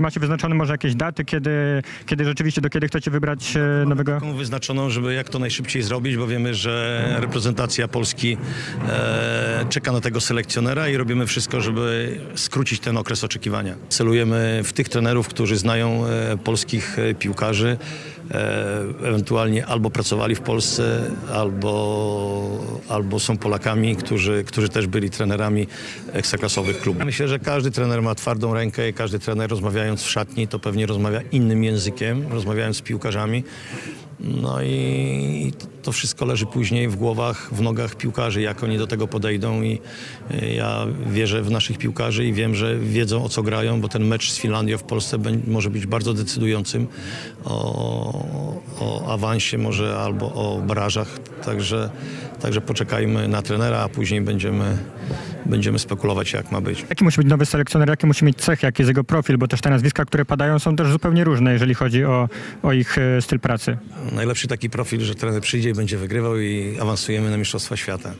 Czy macie wyznaczone może jakieś daty, kiedy, kiedy rzeczywiście, do kiedy chcecie wybrać e, nowego? Taką wyznaczoną, żeby jak to najszybciej zrobić, bo wiemy, że reprezentacja Polski e, czeka na tego selekcjonera i robimy wszystko, żeby skrócić ten okres oczekiwania. Celujemy w tych trenerów, którzy znają e, polskich e, piłkarzy, ewentualnie albo pracowali w Polsce, albo, albo są Polakami, którzy, którzy też byli trenerami ekstraklasowych klubów. Myślę, że każdy trener ma twardą rękę i każdy trener rozmawiając w szatni, to pewnie rozmawia innym językiem, rozmawiając z piłkarzami. No i to wszystko leży później w głowach, w nogach piłkarzy, jak oni do tego podejdą i y, ja wierzę w naszych piłkarzy i wiem, że wiedzą o co grają, bo ten mecz z Finlandią w Polsce może być bardzo decydującym o, o awansie może albo o barażach, także, także poczekajmy na trenera, a później będziemy, będziemy spekulować jak ma być. Jaki musi być nowy selekcjoner, jaki musi mieć cech, jaki jest jego profil, bo też te nazwiska, które padają są też zupełnie różne, jeżeli chodzi o, o ich e, styl pracy. Najlepszy taki profil, że trener przyjdzie i będzie wygrywał i awansujemy na Mistrzostwa Świata.